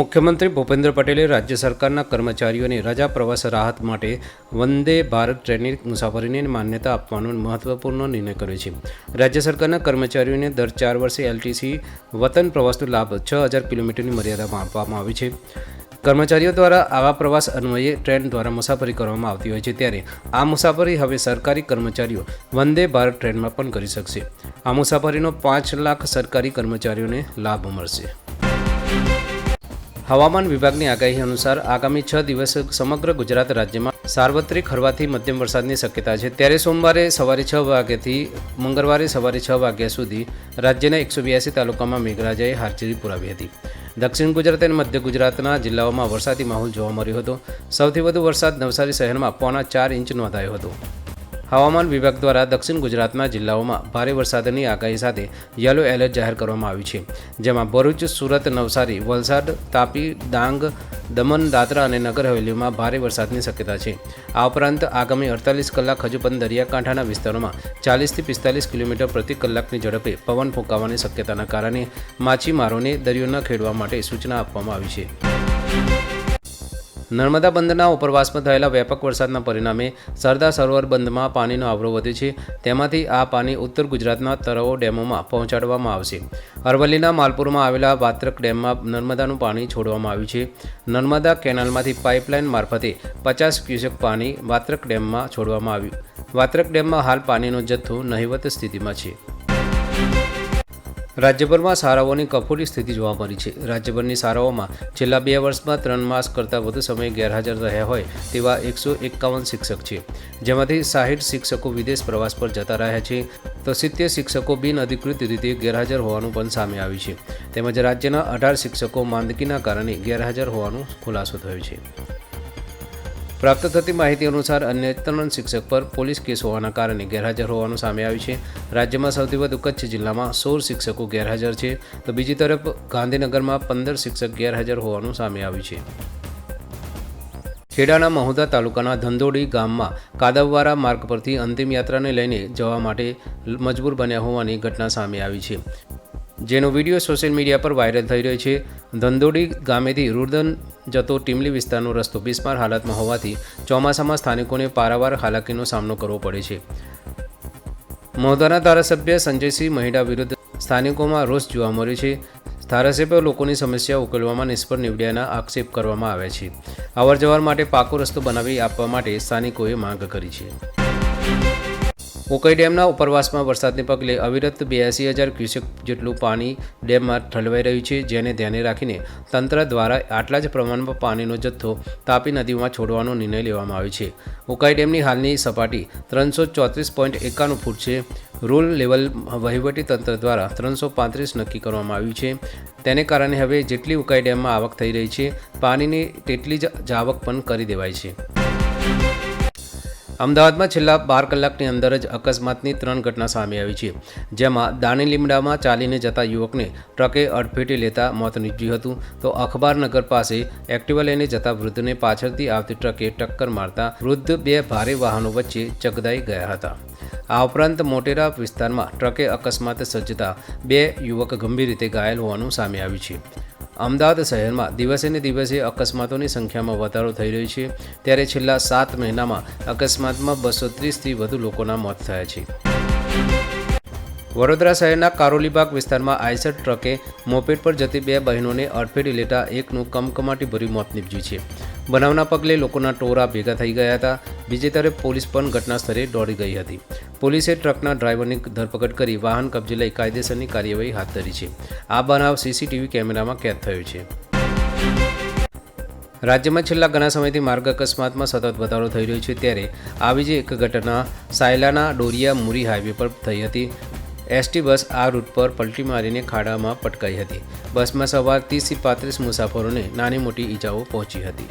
મુખ્યમંત્રી ભૂપેન્દ્ર પટેલે રાજ્ય સરકારના કર્મચારીઓને રજા પ્રવાસ રાહત માટે વંદે ભારત ટ્રેનની મુસાફરીને માન્યતા આપવાનો મહત્વપૂર્ણ નિર્ણય કર્યો છે. રાજ્ય સરકારના કર્મચારીઓને દર ચાર વર્ષે એલટીસી વતન પ્રવાસનો લાભ છ હજાર કિલોમીટરની મર્યાદામાં આપવામાં આવી છે. કર્મચારીઓ દ્વારા આવા પ્રવાસ અન્વયે ટ્રેન દ્વારા મુસાફરી કરવામાં આવતી હોય છે ત્યારે આ મુસાફરી હવે સરકારી કર્મચારીઓ વંદે ભારત ટ્રેનમાં પણ કરી શકશે. આ મુસાફરીનો પાંચ લાખ સરકારી કર્મચારીઓને લાભ મળશે. હવામાન વિભાગની આગાહી અનુસાર આગામી છ દિવસ સમગ્ર ગુજરાત રાજ્યમાં સાર્વત્રિક હળવાથી મધ્યમ વરસાદની શક્યતા છે. ત્યારે સોમવારે સવારે છ વાગ્યાથી મંગળવારે સવારે છ વાગ્યા સુધી રાજ્યના એકસો બ્યાસી તાલુકામાં મેઘરાજાએ હાજરી પુરાવી હતી. દક્ષિણ ગુજરાત અને મધ્ય ગુજરાતના જિલ્લાઓમાં વરસાદી માહોલ જોવા મળ્યો હતો. સૌથી વધુ વરસાદ નવસારી શહેરમાં પોણા ચાર ઇંચ નોંધાયો હતો. હવામાન વિભાગ દ્વારા દક્ષિણ ગુજરાતના જિલ્લાઓમાં ભારે વરસાદની આગાહી સાથે યલો એલર્ટ જાહેર કરવામાં આવ્યું છે, જેમાં ભરૂચ, સુરત, નવસારી, વલસાડ, તાપી, ડાંગ, દમણ, દાદરા અને નગર હવેલીમાં ભારે વરસાદની શક્યતા છે. આ ઉપરાંત આગામી અડતાલીસ કલાક હજુ પણ દરિયાકાંઠાના વિસ્તારોમાં ચાલીસથી પિસ્તાલીસ કિલોમીટર પ્રતિ કલાકની ઝડપે પવન ફૂંકાવાની શક્યતાના કારણે માછીમારોને દરિયો ન ખેડવા માટે સૂચના આપવામાં આવી છે. નર્મદા બંધના ઉપરવાસમાં થયેલા વ્યાપક વરસાદના પરિણામે સરદાર સરોવર બંધમાં પાણીનો આવરો વધ્યો છે. તેમાંથી આ પાણી ઉત્તર ગુજરાતના તળાવો ડેમોમાં પહોંચાડવામાં આવશે. અરવલ્લીના માલપુરમાં આવેલા વાત્રક ડેમમાં નર્મદાનું પાણી છોડવામાં આવ્યું છે. નર્મદા કેનાલમાંથી પાઇપલાઇન મારફતે પચાસ ક્યુસેક પાણી વાત્રક ડેમમાં છોડવામાં આવ્યું. વાત્રક ડેમમાં હાલ પાણીનો જથ્થો નહિવત સ્થિતિમાં છે. રાજ્યભરમાં શાળાઓની કફોડી સ્થિતિ જોવા મળી છે. રાજ્યભરની શાળાઓમાં છેલ્લા બે વર્ષમાં ત્રણ માસ કરતાં વધુ સમય ગેરહાજર રહ્યા હોય તેવા એકસો એકાવન શિક્ષક છે. જેમાંથી સાહીઠ શિક્ષકો વિદેશ પ્રવાસ પર જતા રહ્યા છે. તો સિત્તેર શિક્ષકો બિનઅધિકૃત રીતે ગેરહાજર હોવાનું પણ સામે આવ્યું છે. તેમજ રાજ્યના અઢાર શિક્ષકો માંદગીના કારણે ગેરહાજર હોવાનો ખુલાસો થયો છે. પ્રાપ્ત થતી માહિતી અનુસાર અન્ય ત્રણ શિક્ષક પર પોલીસ કેસ હોવાના કારણે ગેરહાજર હોવાનું સામે આવ્યું છે. રાજ્યમાં સૌથી વધુ કચ્છ જિલ્લામાં સોળ શિક્ષકો ગેરહાજર છે. તો બીજી તરફ ગાંધીનગરમાં પંદર શિક્ષક ગેરહાજર હોવાનું સામે આવ્યું છે. ખેડાના મહુદા તાલુકાના ધંધોડી ગામમાં કાદવવારા માર્ગ પરથી અંતિમ યાત્રાને લઈને જવા માટે મજબૂર બન્યા હોવાની ઘટના સામે આવી છે. જેનો વીડિયો સોશિયલ મીડિયા પર વાયરલ થઈ રહ્યો છે. ધંધોડી ગામેથી રુદન જતો ટીમલી વિસ્તારનો રસ્તો બિસ્માર હાલતમાં હોવાથી ચોમાસામાં સ્થાનિકોને પારાવાર હાલાકીનો સામનો કરવો પડે છે. મહુદાના ધારાસભ્ય સંજયસિંહ મહિડા વિરુદ્ધ સ્થાનિકોમાં રોષ જોવા મળ્યો છે. ધારાસભ્ય લોકોની સમસ્યા ઉકેલવામાં નિષ્ફળ નીવડ્યાના આક્ષેપ કરવામાં આવ્યા છે. અવરજવર માટે પાકો રસ્તો બનાવી આપવા માટે સ્થાનિકોએ માંગ કરી છે. ઉકઈ ડેમના ઉપરવાસમાં વરસાદને પગલે અવિરત બ્યાસી હજાર ક્યુસેક જેટલું પાણી ડેમમાં ઠલવાઈ રહ્યું છે, જેને ધ્યાને રાખીને તંત્ર દ્વારા આટલા જ પ્રમાણમાં પાણીનો જથ્થો તાપી નદીમાં છોડવાનો નિર્ણય લેવામાં આવ્યો છે. ઉકાઈ ડેમની હાલની સપાટી ત્રણસો ચોત્રીસ પોઈન્ટ એકાણું ફૂટ છે. રૂલ લેવલ વહીવટી તંત્ર દ્વારા ત્રણસો પાંત્રીસ નક્કી કરવામાં આવ્યું છે. તેને કારણે હવે જેટલી ઉકાઈ ડેમમાં આવક થઈ રહી છે, પાણીની તેટલી જ જાવક પણ કરી દેવાય છે. અમદાવાદમાં છેલ્લા બાર કલાકની અંદર જ અકસ્માતની ત્રણ ઘટના સામે આવી છે. જેમાં દાણી લીમડામાં ચાલીને જતા યુવકને ટ્રકે અડફેટે લેતા મોત નીપજ્યું હતું. તો અખબારનગર પાસે એક્ટિવા લઈને જતા વૃદ્ધને પાછળથી આવતી ટ્રકે ટક્કર મારતા વૃદ્ધ બે ભારે વાહનો વચ્ચે ચગદાઈ ગયા હતા. આ ઉપરાંત મોટેરા વિસ્તારમાં ટ્રકે અકસ્માત સર્જતા બે યુવક ગંભીર રીતે ઘાયલ હોવાનું સામે આવ્યું છે. અમદાવાદ શહેરમાં દિવસે ને દિવસે અકસ્માતોની સંખ્યામાં વધારો થઈ રહ્યો છે. ત્યારે છેલ્લા સાત મહિનામાં અકસ્માતમાં બસો ત્રીસથી વધુ લોકોના મોત થયા છે. વડોદરા શહેરના કારોલીબાગ વિસ્તારમાં આઈસર ટ્રકે મોપેડ પર જતી બે બહેનોને અડફેટી લેતા એકનું કમકમાટી ભર્યું મોત નીપજ્યું છે. બનાવના પગલે લોકોના ટોરા ભેગા થઈ ગયા હતા. બીજી તરફ પોલીસ પણ ઘટના સ્થળે દોડી ગઈ હતી. પોલીસે ટ્રકના ડ્રાઈવરની ધરપકડ કરી વાહન કબજે લઈ કાયદેસરની કાર્યવાહી હાથ ધરી છે. આ બનાવ સીસીટીવી કેમેરામાં કેદ થયો છે. રાજ્યમાં છેલ્લા ઘણા સમયથી માર્ગ અકસ્માતમાં સતત વધારો થઈ રહ્યો છે ત્યારે આવી જ એક ઘટના સાયલાના ડોરિયા મુરી હાઈવે પર થઈ હતી. એસટી બસ આ રૂટ પર પલટી મારીને ખાડામાં પટકાઈ હતી. બસમાં સવાર ત્રીસથી પાંત્રીસ મુસાફરોને નાની મોટી ઈજાઓ પહોંચી હતી.